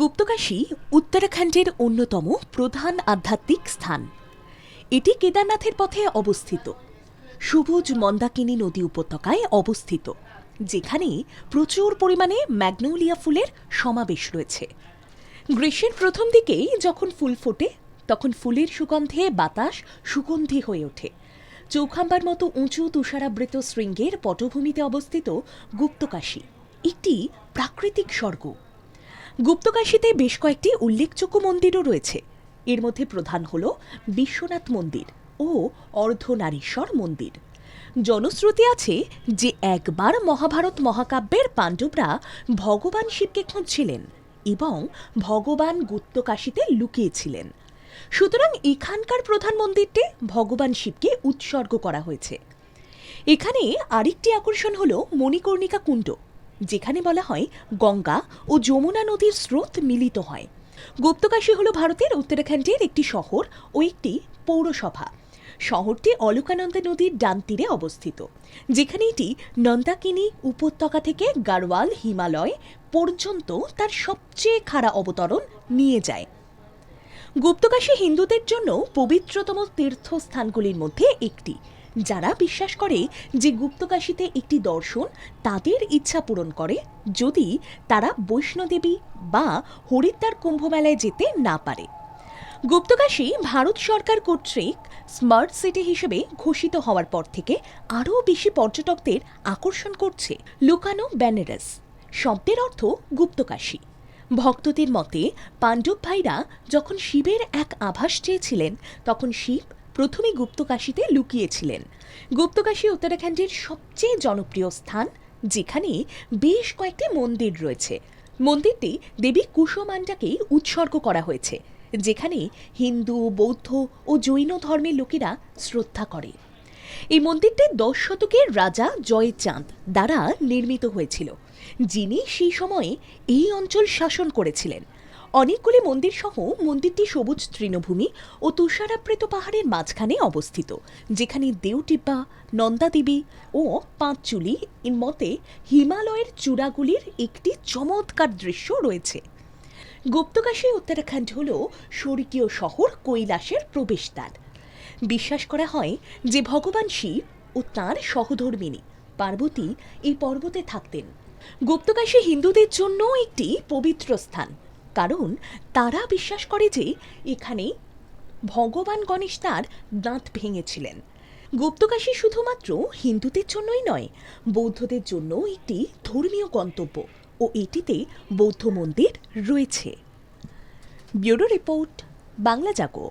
গুপ্তকাশী উত্তরাখণ্ডের অন্যতম প্রধান আধ্যাত্মিক স্থান। এটি কেদারনাথের পথে অবস্থিত। সবুজ মন্দাকিনী নদী উপত্যকায় অবস্থিত, যেখানে প্রচুর পরিমাণে ম্যাগনোলিয়া ফুলের সমাবেশ রয়েছে। গ্রীষ্মের প্রথম দিকেই যখন ফুল ফোটে, তখন ফুলের সুগন্ধে বাতাস সুগন্ধি হয়ে ওঠে। চৌখাম্বার মতো উঁচু তুষারাবৃত শৃঙ্গের পটভূমিতে অবস্থিত গুপ্তকাশী একটি প্রাকৃতিক স্বর্গ। গুপ্তকাশীতে বেশ কয়েকটি উল্লেখযোগ্য মন্দিরও রয়েছে। এর মধ্যে প্রধান হল বিশ্বনাথ মন্দির ও অর্ধনারীশ্বর মন্দির। জনশ্রুতি আছে যে একবার মহাভারত মহাকাব্যের পাণ্ডবরা ভগবান শিবকে খুঁজছিলেন এবং ভগবান গুপ্তকাশীতে লুকিয়েছিলেন। সুতরাং এখানকার প্রধান মন্দিরটি ভগবান শিবকে উৎসর্গ করা হয়েছে। এখানে আরেকটি আকর্ষণ হল মণিকর্ণিকা কুণ্ড। যেখানে বলা হয় গঙ্গা ও যমুনা নদীর স্রোত মিলিত হয়। গুপ্তকাশী হল ভারতের উত্তরাখণ্ডের একটি শহর ও একটি পৌরসভা। শহরটি অলকানন্দা নদীর ডান তীরে অবস্থিত, যেখানে এটি নন্দাকিনী উপত্যকা থেকে গাড়ওয়াল হিমালয় পর্যন্ত তার সবচেয়ে খাড়া অবতরণ নিয়ে যায়। গুপ্তকাশী হিন্দুদের জন্য পবিত্রতম তীর্থস্থানগুলির মধ্যে একটি। যারা বিশ্বাস করে যে গুপ্তকাশীতে একটি দর্শন তাদের ইচ্ছা পূরণ করে, যদি তারা বৈষ্ণোদেবী বা হরিদ্বার কুম্ভমেলায় যেতে না পারে। গুপ্তকাশী ভারত সরকার কর্তৃক স্মার্ট সিটি হিসেবে ঘোষিত হওয়ার পর থেকে আরও বেশি পর্যটকদের আকর্ষণ করছে লুকানো ব্যানারস। শব্দের অর্থ গুপ্তকাশী। ভক্তদের মতে পাণ্ডব ভাইরা যখন শিবের এক আভাস চেয়েছিলেন, তখন শিব প্রথমে গুপ্তকাশীতে লুকিয়েছিলেন। গুপ্তকাশী উত্তরাখণ্ডের সবচেয়ে জনপ্রিয় স্থান, যেখানে বেশ কয়েকটি মন্দির রয়েছে। মন্দিরটি দেবী কুসমান্ডাকে উৎসর্গ করা হয়েছে, যেখানে হিন্দু, বৌদ্ধ ও জৈন ধর্মের লোকেরা শ্রদ্ধা করে। এই মন্দিরটি দশ শতকের রাজা জয়চাঁদ দ্বারা নির্মিত হয়েছিল, যিনি সেই সময়ে এই অঞ্চল শাসন করেছিলেন। অনেকগুলি মন্দির সহ মন্দিরটি সবুজ তৃণভূমি ও তুষারাবৃত পাহাড়ের মাঝখানে অবস্থিত, যেখানে দেউটিব্বা নন্দাদেবী ও পাঁচচুলি এর মতে হিমালয়ের চূড়াগুলির একটি চমৎকার দৃশ্য রয়েছে। গুপ্তকাশী উত্তরাখণ্ড হল স্বর্গীয় শহর কৈলাসের প্রবেশদ্বার। বিশ্বাস করা হয় যে ভগবান শিব ও তাঁর সহধর্মিনী পার্বতী এই পর্বতে থাকতেন। গুপ্তকাশী হিন্দুদের জন্য একটি পবিত্র স্থান কারণ তারা বিশ্বাস করে যে এখানে ভগবান গণেশ তার দাঁত ভেঙেছিলেন। গুপ্তকাশী শুধুমাত্র হিন্দুদের জন্যই নয়, বৌদ্ধদের জন্য একটি ধর্মীয় গন্তব্য ও এটিতে বৌদ্ধ মন্দির রয়েছে। Bureau report, Bangla Jago.